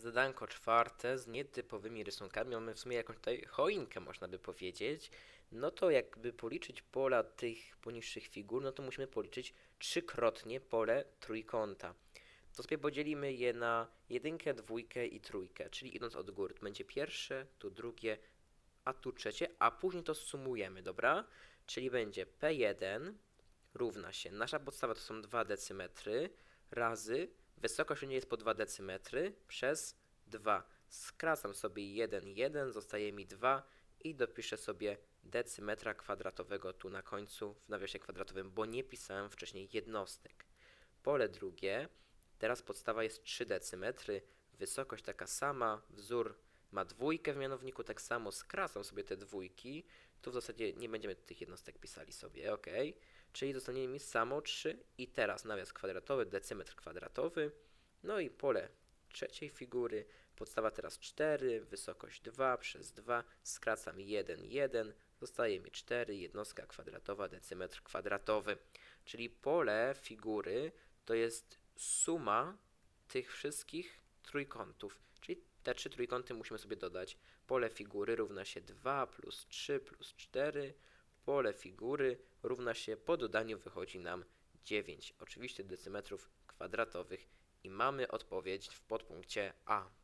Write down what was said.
zadanko czwarte z nietypowymi rysunkami. Mamy w sumie jakąś tutaj choinkę, można by powiedzieć. No to jakby policzyć pola tych poniższych figur, no to musimy policzyć trzykrotnie pole trójkąta. To sobie podzielimy je na jedynkę, dwójkę i trójkę, czyli idąc od góry. Tu będzie pierwsze, tu drugie, a tu trzecie, a później to sumujemy, dobra? Czyli będzie P1 równa się, nasza podstawa to są 2 decymetry, razy wysokość nie jest po 2 decymetry przez 2. Skracam sobie 1, 1, zostaje mi 2 i dopiszę sobie decymetra kwadratowego tu na końcu w nawiasie kwadratowym, bo nie pisałem wcześniej jednostek. Pole drugie, teraz podstawa jest 3 decymetry, wysokość taka sama, wzór ma dwójkę w mianowniku, tak samo skracam sobie te dwójki, tu w zasadzie nie będziemy tych jednostek pisali sobie, ok? Czyli zostanie mi samo 3 i teraz nawias kwadratowy, decymetr kwadratowy, no i pole trzeciej figury, podstawa teraz 4, wysokość 2 przez 2, skracam 1, 1, zostaje mi 4, jednostka kwadratowa, decymetr kwadratowy. Czyli pole figury to jest suma tych wszystkich trójkątów, czyli te trzy trójkąty musimy sobie dodać. Pole figury równa się 2 plus 3 plus 4, pole figury równa się, po dodaniu wychodzi nam 9, oczywiście decymetrów kwadratowych i mamy odpowiedź w podpunkcie A.